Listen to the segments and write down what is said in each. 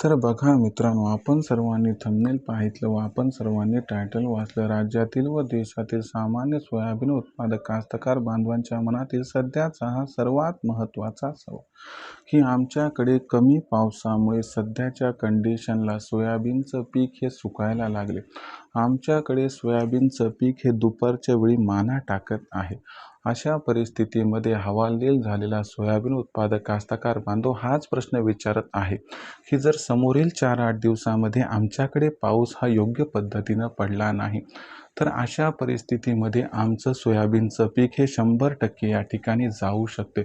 तर बघा मित्रांनो आपण सर्वांनी थंबनेल पाहितलं व आपण सर्वांनी टायटल वाचलं. राज्यातील व देशातील सामान्य सोयाबीन उत्पादक कास्तकार बांधवांच्या मनातील सध्याचा हा सर्वात महत्त्वाचा सवाल. की आमच्याकडे कमी पावसामुळे सध्याच्या कंडिशनला सोयाबीनचं पीक हे सुकायला लागले. आमच्याकडे सोयाबीनचं पीक हे दुपारच्या वेळी माना टाकत आहे. अशा परिस्थितीमध्ये हवालदिल झालेला सोयाबीन उत्पादक कास्तकार बांधव हाच प्रश्न विचारत आहे. की जर समोरील चार आठ दिवसामध्ये आमच्याकडे पाऊस हा योग्य पद्धतीनं पडला नाही तर अशा परिस्थितीमध्ये आमचं सोयाबीनचं पीक हे शंभर टक्के या ठिकाणी जाऊ शकते.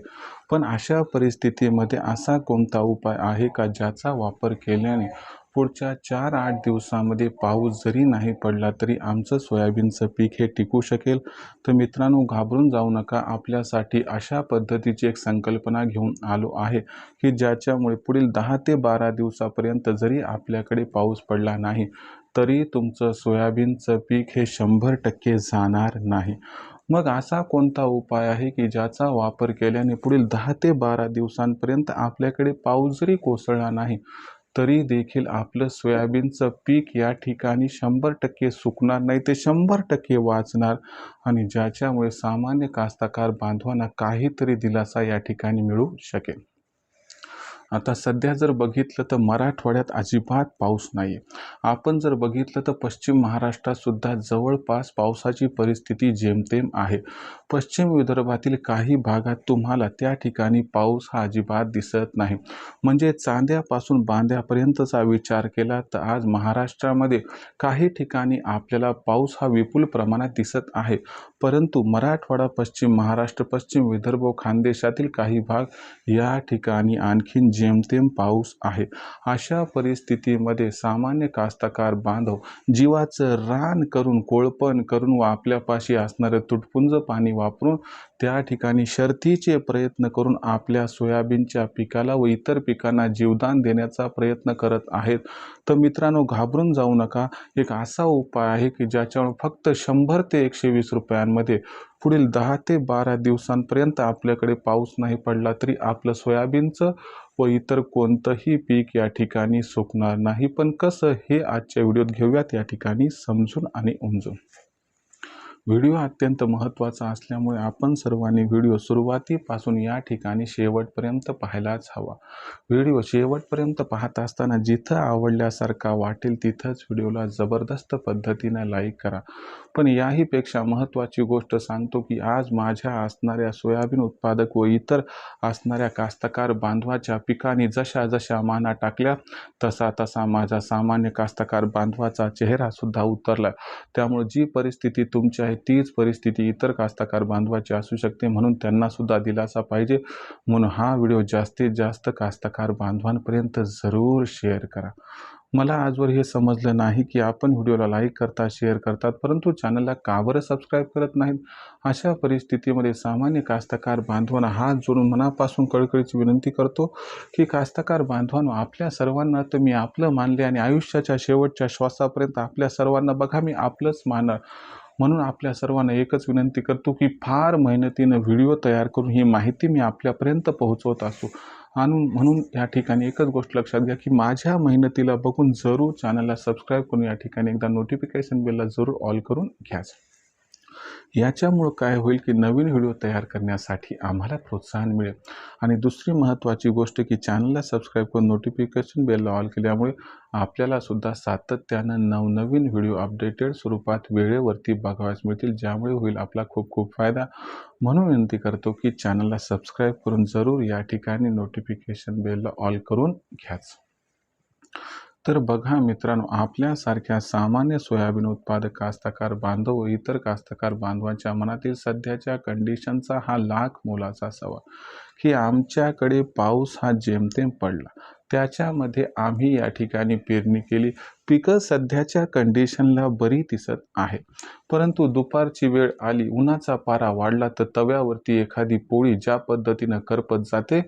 पण अशा परिस्थितीमध्ये असा कोणता उपाय आहे का ज्याचा वापर केल्याने पुढच्या चार आठ दिवसामध्ये पाऊस जरी नाही पडला तरी आमचं सोयाबीनचं पीक हे टिकू शकेल. तर मित्रांनो घाबरून जाऊ नका. आपल्यासाठी अशा पद्धतीची एक संकल्पना घेऊन आलो आहे की ज्याच्यामुळे पुढील दहा ते बारा दिवसापर्यंत जरी आपल्याकडे पाऊस पडला नाही तरी तुमचं सोयाबीनचं पीक हे शंभर टक्के जाणार नाही. मग असा कोणता उपाय आहे की ज्याचा वापर केल्याने पुढील दहा ते बारा दिवसांपर्यंत आपल्याकडे पाऊस जरी कोसळला नाही तरी देखील आपलं सोयाबीनचं पीक या ठिकाणी शंभर टक्के सुकणार नाही ते शंभर टक्के वाचणार आणि ज्याच्यामुळे सामान्य कास्तकार बांधवांना काहीतरी दिलासा या ठिकाणी मिळू शकेल. आता सध्या जर बघितलं तर मराठवाड्यात अजिबात पाऊस नाही आहे आपण जर बघितलं तर पश्चिम महाराष्ट्रात सुद्धा जवळपास पावसाची परिस्थिती जेमतेम आहे. पश्चिम विदर्भातील काही भागात तुम्हाला त्या ठिकाणी पाऊस हा अजिबात दिसत नाही. म्हणजे चांद्यापासून बांध्यापर्यंतचा विचार केला तर आज महाराष्ट्रामध्ये काही ठिकाणी आपल्याला पाऊस हा विपुल प्रमाणात दिसत आहे. परंतु मराठवाडा पश्चिम महाराष्ट्र पश्चिम विदर्भ खानदेशातील काही भाग या ठिकाणी आणखीन जेमतेम पाऊस आहे. अशा परिस्थितीमध्ये सामान्य कास्तकार बांधव जीवाचं रान करून कोळपण करून व आपल्यापाशी असणारं तुटपुंज पाणी वापरून त्या ठिकाणी शर्तीचे प्रयत्न करून आपल्या सोयाबीनच्या पिकाला व इतर पिकांना जीवदान देण्याचा प्रयत्न करत आहेत. तर मित्रांनो घाबरून जाऊ नका. एक असा उपाय आहे की ज्याच्यावर फक्त शंभर ते एकशे वीस रुपयांमध्ये पुढील दहा ते बारा दिवसांपर्यंत आपल्याकडे पाऊस नाही पडला तरी आपलं सोयाबीनचं व इतर कोणतंही पीक या ठिकाणी सुकणार नाही. पण कसं हे आजच्या व्हिडिओत घेऊयात या ठिकाणी समजून आणि उमजून. व्हिडिओ अत्यंत महत्त्वाचा असल्यामुळे आपण सर्वांनी व्हिडिओ सुरुवातीपासून या ठिकाणी शेवटपर्यंत पाहायलाच हवा. व्हिडिओ शेवटपर्यंत पाहत असताना जिथं आवडल्यासारखा वाटेल तिथंच व्हिडिओला जबरदस्त पद्धतीनं लाईक करा. पण याहीपेक्षा महत्त्वाची गोष्ट सांगतो की आज माझ्या असणाऱ्या सोयाबीन उत्पादक व इतर असणाऱ्या कास्तकार बांधवाच्या पिकांनी जशा जशा माना टाकल्या तसा तसा माझा सामान्य कास्तकार बांधवाचा चेहरासुद्धा उतरला. त्यामुळे जी परिस्थिती तुमच्या आहे तीच परिस्थिती इतर कास्तकार बांधवाची असू शकते म्हणून त्यांना सुद्धा दिलासा पाहिजे. म्हणून हा व्हिडिओ जास्तीत जास्त कास्तकार बांधवांपर्यंत जरूर शेअर करा. मला आजवर हे समजलं नाही की आपण व्हिडिओला लाईक करता शेअर करतात परंतु चॅनलला का बरं सबस्क्राईब करत नाहीत? अशा परिस्थितीमध्ये सामान्य कास्तकार बांधवांना हात जोडून मनापासून कळकळीची विनंती करतो की कास्तकार बांधवांनो आपल्या सर्वांना तर मी आपलं मानले आणि आयुष्याच्या शेवटच्या श्वासापर्यंत आपल्या सर्वांना बघा मी आपलंच मानणार. म्हणून आपल्या सर्वांना एकच विनंती करतो की फार मेहनतीनं व्हिडिओ तयार करून ही माहिती मी आपल्यापर्यंत पोहोचवत असतो आणि म्हणून या ठिकाणी एकच गोष्ट लक्षात घ्या की माझ्या मेहनतीला बघून जरूर चॅनलला सबस्क्राईब करून या ठिकाणी एकदा नोटिफिकेशन बेलला जरूर ऑल करून घ्याच याच्यामुळं काय होईल की नवीन व्हिडिओ तयार करण्यासाठी आम्हाला प्रोत्साहन मिळेल. आणि दुसरी महत्त्वाची गोष्ट की चॅनलला सबस्क्राईब करून नोटिफिकेशन बेलला ऑल केल्यामुळे आपल्यालासुद्धा सातत्यानं नवनवीन व्हिडिओ अपडेटेड स्वरूपात वेळेवरती बघावयास मिळतील ज्यामुळे होईल आपला खूप खूप फायदा. म्हणून विनंती करतो की चॅनलला सबस्क्राईब करून जरूर या ठिकाणी नोटिफिकेशन बेलला ऑल करून घ्याच. तर बघा मित्रांनो आपल्यासारख्या सामान्य सोयाबीन उत्पादक कास्तकार बांधव व इतर कास्तकार बांधवांच्या मनातील सध्याच्या कंडिशनचा हा लाख मोलाचा सवाल. की आमच्याकडे पाऊस हा जेमतेम पडला त्याच्यामध्ये आम्ही या ठिकाणी पेरणी केली. पिकं सध्याच्या कंडिशनला बरी दिसत आहे परंतु दुपारची वेळ आली उन्हाचा पारा वाढला तर तव्यावरती एखादी पोळी ज्या पद्धतीनं करपत जाते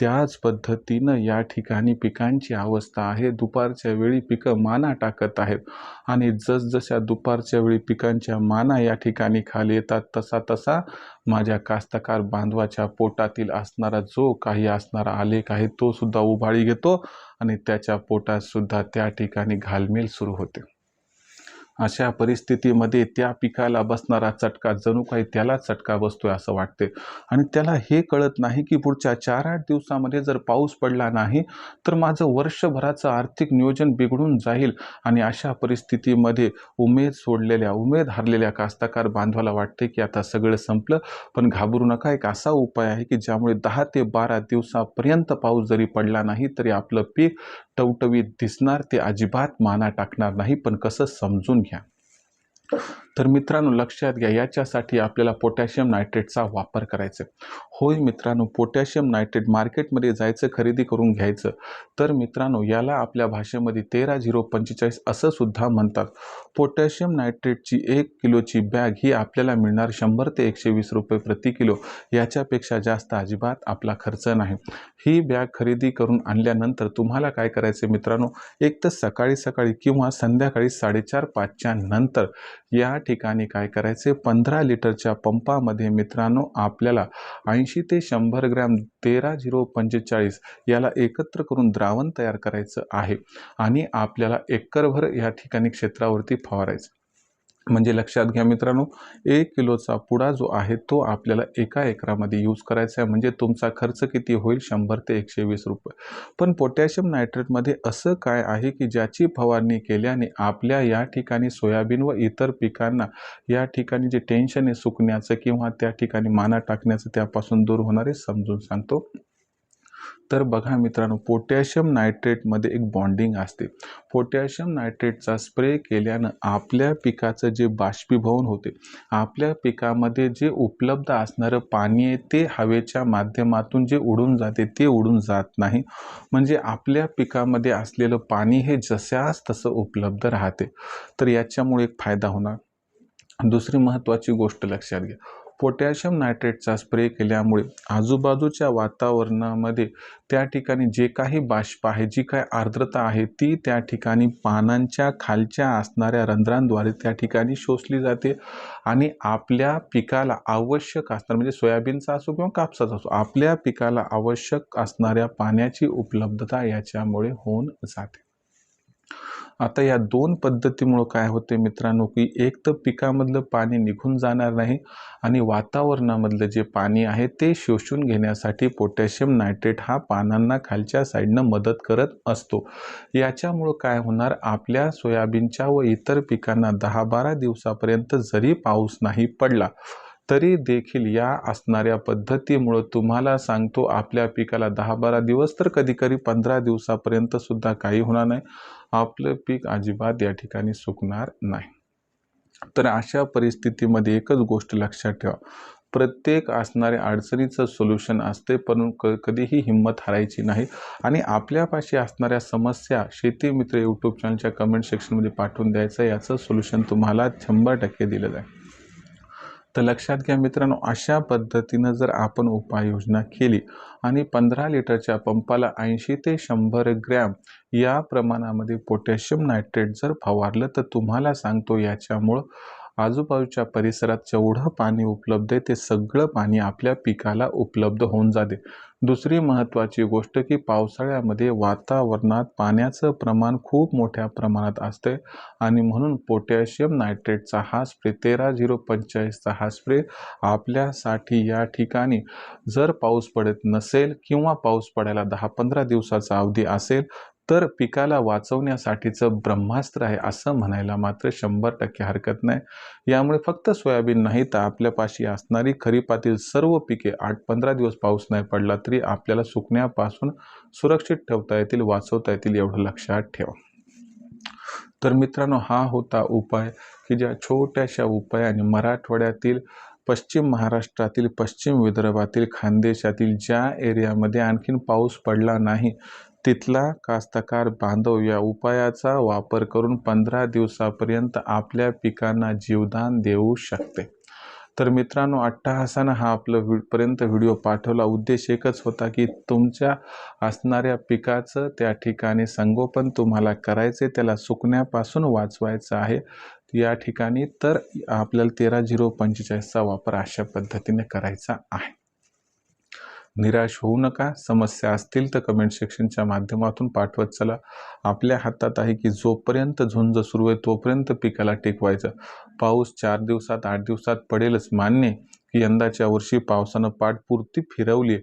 त्याच पद्धतीनं या ठिकाणी पिकांची अवस्था आहे. दुपारच्या वेळी पिकं माना टाकत आहेत आणि जसजशा दुपारच्या वेळी पिकांच्या माना या ठिकाणी खाली येतात तसा तसा माझ्या कास्तकार बांधवाच्या पोटातील असणारा जो काही असणारा आलेख आहे तो सुद्धा उभाळी घेतो. आणि त्याच्या पोटात सुद्धा त्या ठिकाणी घालमेल सुरू होते. अशा परिस्थितीमध्ये त्या पिकाला बसणारा चटका जणू काही त्याला चटका बसतोय असं वाटते आणि त्याला हे कळत नाही की पुढच्या चार आठ दिवसामध्ये जर पाऊस पडला नाही तर माझं वर्षभराचं आर्थिक नियोजन बिघडून जाईल आणि अशा परिस्थितीमध्ये उमेद सोडलेल्या उमेद हरलेल्या कास्तकार बांधवाला वाटते की आता सगळं संपलं. पण घाबरू नका एक असा उपाय आहे की ज्यामुळे दहा ते बारा दिवसापर्यंत पाऊस जरी पडला नाही तरी आपलं पीक टवटवीत दिसणार ते अजिबात माना टाकणार नाही पण कसं समजून घ्या. तर मित्रांनो लक्षात घ्या याच्यासाठी आपल्याला पोटॅशियम नायट्रेटचा वापर करायचा होय मित्रांनो पोटॅशियम नायट्रेट मार्केटमध्ये जायचं खरेदी करून घ्यायचं. तर मित्रांनो याला आपल्या भाषेमध्ये तेरा झिरो पंचेचाळीस असं सुद्धा म्हणतात. पोटॅशियम नायट्रेटची एक किलोची बॅग ही आपल्याला मिळणार शंभर ते एकशे वीस रुपये प्रति किलो. याच्यापेक्षा जास्त अजिबात आपला खर्च नाही. ही बॅग खरेदी करून आणल्यानंतर तुम्हाला काय करायचं मित्रांनो एक तर सकाळी सकाळी किंवा संध्याकाळी साडेचार पाचच्या नंतर या ठिकाणी काय करायचे? पंधरा लिटरच्या पंपामध्ये मित्रांनो आपल्याला ऐंशी ते शंभर ग्रॅम तेरा झिरो पंचेचाळीस याला एकत्र करून द्रावण तयार करायचं आहे आणि आपल्याला एकरभर या ठिकाणी क्षेत्रावरती फवारायचं. म्हणजे लक्षात घ्या मित्रांनो एक किलोचा पुडा जो आहे तो आपल्याला एका एकरामध्ये यूज करायचा आहे. म्हणजे तुमचा खर्च किती होईल? शंभर ते एकशे वीस रुपये. पण पोटॅशियम नायट्रेटमध्ये असं काय आहे की ज्याची फवारणी केल्याने आपल्या या ठिकाणी सोयाबीन व इतर पिकांना या ठिकाणी जे टेन्शन आहे सुकण्याचं किंवा त्या ठिकाणी माना टाकण्याचं त्यापासून दूर होणारे समजून सांगतो. तर बघा मित्रांनो पोटॅशियम नायट्रेटमध्ये एक बॉन्डिंग असते. पोटॅशियम नायट्रेटचा स्प्रे केल्यानं आपल्या पिकाचं जे बाष्पीभवन होते आपल्या पिकामध्ये जे उपलब्ध असणारं पाणी आहे ते हवेच्या माध्यमातून जे उडून जाते ते उडून जात नाही. म्हणजे आपल्या पिकामध्ये असलेलं पाणी हे जशास तसं उपलब्ध राहते. तर याच्यामुळे एक फायदा होणार. दुसरी महत्त्वाची गोष्ट लक्षात घ्या. पोटॅशियम नायट्रेटचा स्प्रे केल्यामुळे आजूबाजूच्या वातावरणामध्ये त्या ठिकाणी जे काही बाष्प आहे जी काही आर्द्रता आहे ती त्या ठिकाणी पानांच्या खालच्या असणाऱ्या रंध्रांद्वारे त्या ठिकाणी शोषली जाते आणि आपल्या पिकाला आवश्यक असणार म्हणजे सोयाबीनचा असो किंवा कापसाचा असो आपल्या पिकाला आवश्यक असणाऱ्या पाण्याची उपलब्धता याच्यामुळे होऊन जाते. आता या दोन पद्धतीमुळं काय होते मित्रांनो की एक तर पिकामधलं पाणी निघून जाणार नाही आणि वातावरणामधलं जे पाणी आहे ते शोषून घेण्यासाठी पोटॅशियम नायट्रेट हा पानांना खालच्या साईडनं मदत करत असतो. याच्यामुळं काय होणार आपल्या सोयाबीनच्या व इतर पिकांना दहा बारा दिवसापर्यंत जरी पाऊस नाही पडला तरी देखील या असणाऱ्या पद्धतीमुळं तुम्हाला सांगतो आपल्या पिकाला दहा बारा दिवस तर कधी कधी पंधरा दिवसापर्यंत सुद्धा काही होणार नाही. आपलं पीक अजिबात या ठिकाणी सुकणार नाही. तर अशा परिस्थितीमध्ये एकच गोष्ट लक्षात ठेवा. प्रत्येक असणाऱ्या अडचणीचं सोल्युशन असते पण क कधीही हिंमत हरायची नाही. आणि आपल्यापाशी असणाऱ्या समस्या शेती मित्र यूट्यूब चॅनलच्या कमेंट सेक्शनमध्ये पाठवून द्यायचं याचं सोल्युशन तुम्हाला शंभर टक्के दिलं जाईल तर लक्षात घ्या मित्रांनो अशा पद्धतीनं जर आपण उपाययोजना केली आणि पंधरा लिटरच्या पंपाला ऐंशी ते शंभर ग्रॅम या प्रमाणामध्ये पोटॅशियम नायट्रेट जर फवारलं तर तुम्हाला सांगतो याच्यामुळं आजूबाजूच्या परिसरात जेवढं पाणी उपलब्ध आहे ते सगळं पाणी आपल्या पिकाला उपलब्ध होऊन जाते. दुसरी महत्त्वाची गोष्ट की पावसाळ्यामध्ये वातावरणात पाण्याचं प्रमाण खूप मोठ्या प्रमाणात असते आणि म्हणून पोटॅशियम नायट्रेटचा हा स्प्रे तेरा झिरो पंचेचाळीसचा हा स्प्रे आपल्यासाठी या ठिकाणी जर पाऊस पडत नसेल किंवा पाऊस पडायला दहा पंधरा दिवसाचा अवधी असेल तर पिकाला वाचवण्यासाठीचं ब्रह्मास्त्र आहे असं म्हणायला मात्र शंभर टक्के हरकत नाही. यामुळे फक्त सोयाबीन नाही तर आपल्यापाशी असणारी खरीपातील सर्व पिके आठ पंधरा दिवस पाऊस नाही पडला तरी आपल्याला सुकण्यापासून सुरक्षित ठेवता येतील वाचवता येतील एवढं लक्षात ठेवा. तर मित्रांनो हा होता उपाय की ज्या छोट्याशा उपायाने मराठवाड्यातील पश्चिम महाराष्ट्रातील पश्चिम विदर्भातील खानदेशातील ज्या एरियामध्ये आणखीन पाऊस पडला नाही तिथला कास्तकार बांधव या उपायाचा वापर करून पंधरा दिवसापर्यंत आपल्या पिकांना जीवदान देऊ शकते. तर मित्रांनो अट्टहासानं हा आपलं वि पर्यंत व्हिडिओ पाठवला. उद्देश एकच होता की तुमच्या असणाऱ्या पिकाचं त्या ठिकाणी संगोपन तुम्हाला करायचे त्याला सुकण्यापासून वाचवायचं आहे. या ठिकाणी तर आपल्याला तेरा झिरो पंचेचाळीसचा वापर अशा पद्धतीने करायचा आहे. निराश होऊ नका. समस्या असतील तर कमेंट सेक्शनच्या माध्यमातून पाठवत चला. आपल्या हातात आहे की जोपर्यंत झुंज सुरू आहे तोपर्यंत पिकाला टिकवायचं. पाऊस चार दिवसात आठ दिवसात पडेलच. मान्य की यंदाच्या वर्षी पावसानं पाठपुरती फिरवली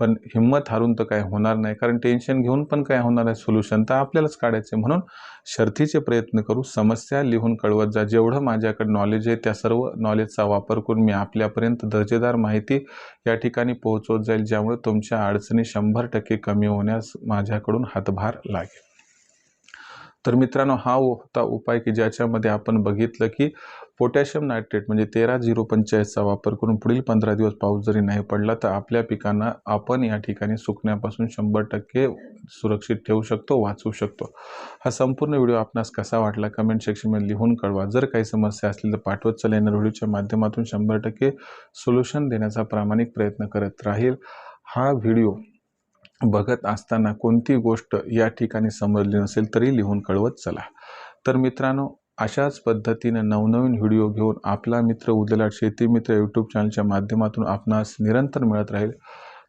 पण हिंमत हारून तर काय होणार नाही कारण टेन्शन घेऊन पण काय होणार आहे सोल्युशन तर आपल्यालाच काढायचे म्हणून शर्थीचे प्रयत्न करू समस्या लिहून कळवत जा. जेवढं माझ्याकडे नॉलेज आहे त्या सर्व नॉलेजचा वापर करून मी आपल्यापर्यंत दर्जेदार माहिती या ठिकाणी पोहोचवत जाईल ज्यामुळे तुमच्या अडचणी शंभर टक्के कमी होण्यास माझ्याकडून हातभार लागेल. तर मित्रांनो हा होता उपाय की ज्याच्यामध्ये आपण बघितलं की पोटॅशियम नायट्रेट म्हणजे तेरा झिरो पंचाळीसचा वापर करून पुढील पंधरा दिवस पाऊस जरी नाही पडला तर आपल्या पिकांना आपण या ठिकाणी सुकण्यापासून शंभर टक्के सुरक्षित ठेवू शकतो वाचवू शकतो. हा संपूर्ण व्हिडिओ आपणास कसा वाटला कमेंट सेक्शनमध्ये लिहून कळवा. जर काही समस्या असतील तर पाठवत चला येणार व्हिडिओच्या माध्यमातून. शंभर टक्के सोल्युशन देण्याचा प्रामाणिक प्रयत्न करत राहील. हा व्हिडिओ बघत असताना कोणती गोष्ट या ठिकाणी समजली नसेल तरी लिहून कळवत चला. तर मित्रांनो अशाच पद्धतीने नवनवीन व्हिडिओ घेऊन आपला मित्र उदलाट शेती मित्र यूट्यूब चॅनलच्या माध्यमातून आपणास निरंतर मिळत राहील.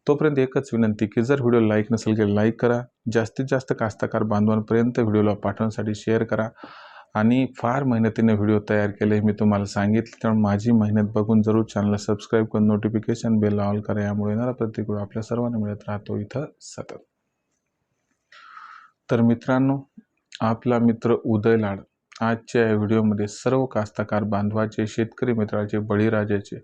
तोपर्यंत एकच विनंती की जर व्हिडिओ लाईक नसेल की लाईक करा. जास्तीत जास्त कास्तकार बांधवांपर्यंत व्हिडिओला पाठवण्यासाठी शेअर करा. आणि फार मेहनतीने व्हिडिओ तयार केले मी तुम्हाला सांगितलं त्यामुळे माझी मेहनत बघून जरूर चॅनलला सबस्क्राईब करून नोटिफिकेशन बेल ऑल करा. यामुळे येणारा प्रत्येक व्हिडिओ आपल्या सर्वांना मिळत राहतो इथं सतत. तर मित्रांनो आपला मित्र उदय लाड आजच्या या व्हिडिओमध्ये सर्व कास्तकार बांधवाचे शेतकरी मित्राचे बळीराजाचे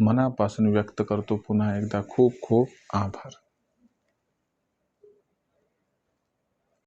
मनापासून व्यक्त करतो. पुन्हा एकदा खूप खूप आभार.